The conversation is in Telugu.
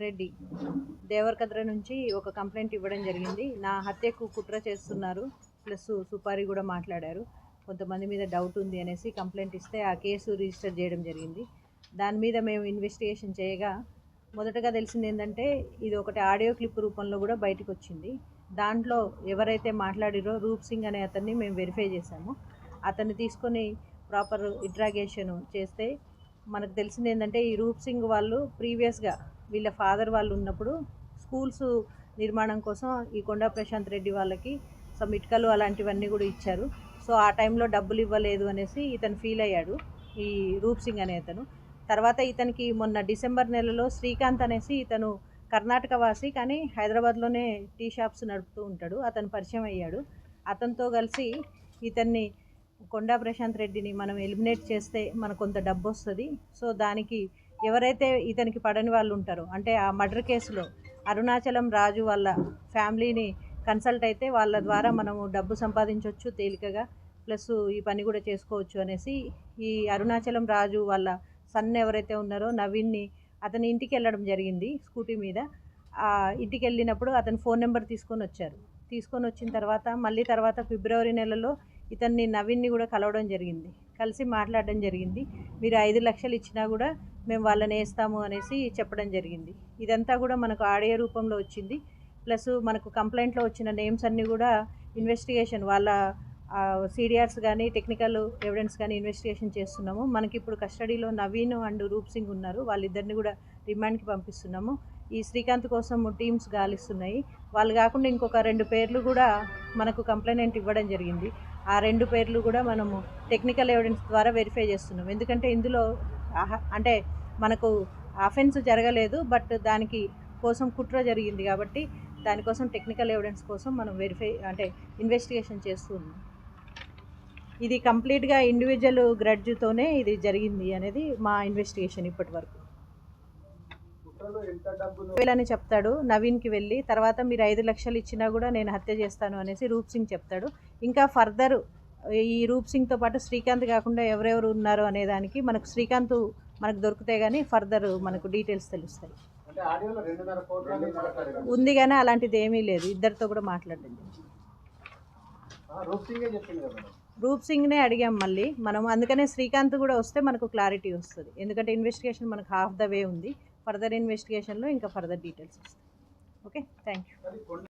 రెడ్డి. దేవరకద్ర నుంచి ఒక కంప్లైంట్ ఇవ్వడం జరిగింది. నా హత్యకు కుట్ర చేస్తున్నారు. ప్లస్ సుపారి కూడా మాట్లాడారు. కొంతమంది మీద డౌట్ ఉంది అనేసి కంప్లైంట్ ఇస్తే ఆ కేసు రిజిస్టర్ చేయడం జరిగింది. దాని మీద మేము ఇన్వెస్టిగేషన్ చేయగా మొదటగా తెలిసింది ఏంటంటే ఇది ఒకటి ఆడియో క్లిప్ రూపంలో కూడా బయటకు వచ్చింది దాంట్లో ఎవరైతే మాట్లాడిరో రూప్ సింగ్ అనే అతన్ని మేము వెరిఫై చేశాము. అతన్ని తీసుకొని ప్రాపర్ ఇంట్రాగేషన్ చేస్తే మనకు తెలిసింది ఏంటంటే ఈ రూప్ సింగ్ వాళ్ళు ప్రీవియస్గా వీళ్ళ ఫాదర్ వాళ్ళు ఉన్నప్పుడు స్కూల్స్ నిర్మాణం కోసం ఈ కొండా ప్రశాంత్ రెడ్డి వాళ్ళకి సమ్ ఇటుకలు అలాంటివన్నీ కూడా ఇచ్చారు. సో ఆ టైంలో డబ్బులు ఇవ్వలేదు అనేసి ఇతను ఫీల్ అయ్యాడు ఈ రూప్ సింగ్ అనే అతను. తర్వాత ఇతనికి మొన్న డిసెంబర్ నెలలో శ్రీకాంత్ అనేసి ఇతను కర్ణాటక వాసి కానీ హైదరాబాద్లోనే టీ షాప్స్ నడుపుతూ ఉంటాడు. అతను పరిచయం అయ్యాడు. అతనితో కలిసి ఇతన్ని కొండా ప్రశాంత్ రెడ్డిని మనం ఎలిమినేట్ చేస్తే మనకు కొంత డబ్బు వస్తుంది సో దానికి ఎవరైతే ఇతనికి పడని వాళ్ళు ఉంటారో అంటే ఆ మర్డర్ కేసులో అరుణాచలం రాజు వాళ్ళ ఫ్యామిలీని కన్సల్ట్ అయితే వాళ్ళ ద్వారా మనము డబ్బు సంపాదించవచ్చు తేలికగా. ప్లస్ ఈ పని కూడా చేసుకోవచ్చు అనేసి ఈ అరుణాచలం రాజు వాళ్ళ సన్ ఎవరైతే ఉన్నారో నవీన్ని అతని ఇంటికి వెళ్ళడం జరిగింది స్కూటీ మీద. ఇంటికి వెళ్ళినప్పుడు అతని ఫోన్ నెంబర్ తీసుకొని వచ్చారు. తీసుకొని వచ్చిన తర్వాత మళ్ళీ తర్వాత ఫిబ్రవరి నెలలో ఇతన్ని నవీన్ని కూడా కలవడం జరిగింది. కలిసి మాట్లాడడం జరిగింది. మీరు ఐదు లక్షలు ఇచ్చినా కూడా మేము వాళ్ళని వేస్తాము అనేసి చెప్పడం జరిగింది. ఇదంతా కూడా మనకు ఆడియో రూపంలో వచ్చింది. ప్లస్ మనకు కంప్లైంట్లో వచ్చిన నేమ్స్ అన్నీ కూడా ఇన్వెస్టిగేషన్ వాళ్ళ సిడిఆర్స్ కానీ టెక్నికల్ ఎవిడెన్స్ కానీ ఇన్వెస్టిగేషన్ చేస్తున్నాము. మనకి ఇప్పుడు కస్టడీలో నవీన్ అండ్ రూప్ సింగ్ ఉన్నారు. వాళ్ళిద్దరిని కూడా రిమాండ్కి పంపిస్తున్నాము. ఈ శ్రీకాంత్ కోసం టీమ్స్ గాలిస్తున్నాయి. వాళ్ళు కాకుండా ఇంకొక రెండు పేర్లు కూడా మనకు కంప్లైంట్ ఇవ్వడం జరిగింది. ఆ రెండు పేర్లు కూడా మనము టెక్నికల్ ఎవిడెన్స్ ద్వారా వెరిఫై చేస్తున్నాం. ఎందుకంటే ఇందులో అంటే మనకు అఫెన్స్ జరగలేదు బట్ దానికి కోసం కుట్ర జరిగింది కాబట్టి దానికోసం టెక్నికల్ ఎవిడెన్స్ కోసం మనం వెరిఫై అంటే ఇన్వెస్టిగేషన్ చేస్తూ ఉన్నాం ఇది కంప్లీట్గా ఇండివిజువల్ గ్రడ్జ్తోనే ఇది జరిగింది అనేది మా ఇన్వెస్టిగేషన్ ఇప్పటి వరకు వేలని చెప్తాడు నవీన్కి వెళ్ళి తర్వాత మీరు ఐదు లక్షలు ఇచ్చినా కూడా నేను హత్య చేస్తాను అనేసి రూప్ సింగ్ చెప్తాడు. ఇంకా ఫర్దర్ ఈ రూప్ సింగ్తో పాటు శ్రీకాంత్ కాకుండా ఎవరెవరు ఉన్నారు అనే దానికి మనకు శ్రీకాంత్ మనకు దొరికితే కానీ ఫర్దర్ మనకు డీటెయిల్స్ తెలుస్తాయి. అని ఉంది కానీ అలాంటిది ఏమీ లేదు. ఇద్దరితో కూడా మాట్లాడండి. రూప్ సింగ్నే అడిగాం మళ్ళీ. మనం అందుకనే శ్రీకాంత్ కూడా వస్తే మనకు క్లారిటీ వస్తుంది. ఎందుకంటే ఇన్వెస్టిగేషన్ మనకు హాఫ్ ద వే ఉంది. ఫర్దర్ ఇన్వెస్టిగేషన్లో ఇంకా ఫర్దర్ డీటెయిల్స్ వస్తాయి. ఓకే? Thank you